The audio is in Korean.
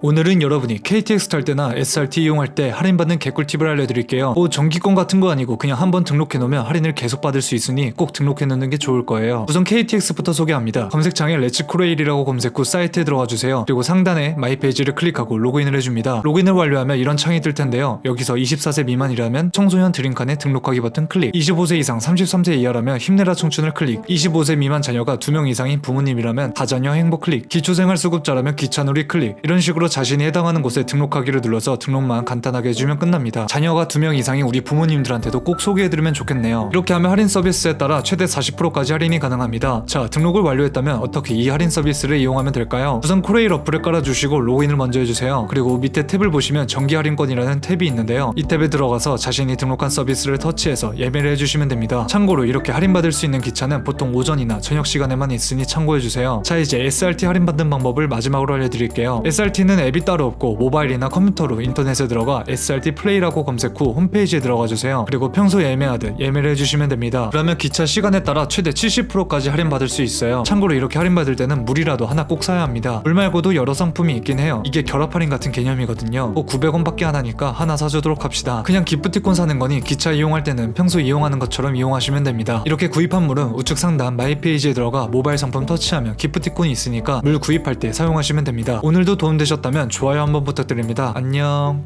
오늘은 여러분이 KTX 탈 때나 SRT 이용할 때 할인받는 개꿀팁을 알려드릴게요. 뭐 정기권 같은 거 아니고 그냥 한번 등록해 놓으면 할인을 계속 받을 수 있으니 꼭 등록해 놓는 게 좋을 거예요. 우선 KTX부터 소개합니다. 검색창에 렛츠코레일이라고 검색 후 사이트에 들어가 주세요. 그리고 상단에 마이 페이지를 클릭하고 로그인을 해줍니다. 로그인을 완료하면 이런 창이 뜰 텐데요. 여기서 24세 미만이라면 청소년 드림칸에 등록하기 버튼 클릭 25세 이상 33세 이하라면 힘내라 청춘을 클릭 25세 미만 자녀가 2명 이상인 부모님이라면 다자녀 행복 클릭 기초생활수급자라면 기차놀이 클릭 이런 식으로 자신이 해당하는 곳에 등록하기를 눌러서 등록만 간단하게 해주면 끝납니다. 자녀가 2명 이상인 우리 부모님들한테도 꼭 소개해드리면 좋겠네요. 이렇게 하면 할인 서비스에 따라 최대 40%까지 할인이 가능합니다. 자 등록을 완료했다면 어떻게 이 할인 서비스를 이용하면 될까요? 우선 코레일 어플을 깔아주시고 로그인을 먼저 해주세요. 그리고 밑에 탭을 보시면 정기 할인권이라는 탭이 있는데요. 이 탭에 들어가서 자신이 등록한 서비스를 터치해서 예매를 해주시면 됩니다. 참고로 이렇게 할인받을 수 있는 기차는 보통 오전이나 저녁 시간에만 있으니 참고해주세요. 자 이제 SRT 할인받는 방법을 마지막으로 알려드릴게요. SRT는 앱이 따로 없고 모바일이나 컴퓨터로 인터넷에 들어가 SRT 플레이라고 검색 후 홈페이지에 들어가 주세요. 그리고 평소 예매하듯 예매를 해주시면 됩니다. 그러면 기차 시간에 따라 최대 70%까지 할인받을 수 있어요. 참고로 이렇게 할인받을 때는 물이라도 하나 꼭 사야 합니다. 물 말고도 여러 상품이 있긴 해요. 이게 결합 할인 같은 개념이거든요. 꼭 900원밖에 안 하니까 하나 사주도록 합시다. 그냥 기프티콘 사는 거니 기차 이용할 때는 평소 이용하는 것처럼 이용하시면 됩니다. 이렇게 구입한 물은 우측 상단 마이 페이지에 들어가 모바일 상품 터치하면 기프티콘이 있으니까 물 구입할 때 사용하시면 됩니다. 오늘도 도움되 셨다면 좋아요 한번 부탁드립니다. 안녕.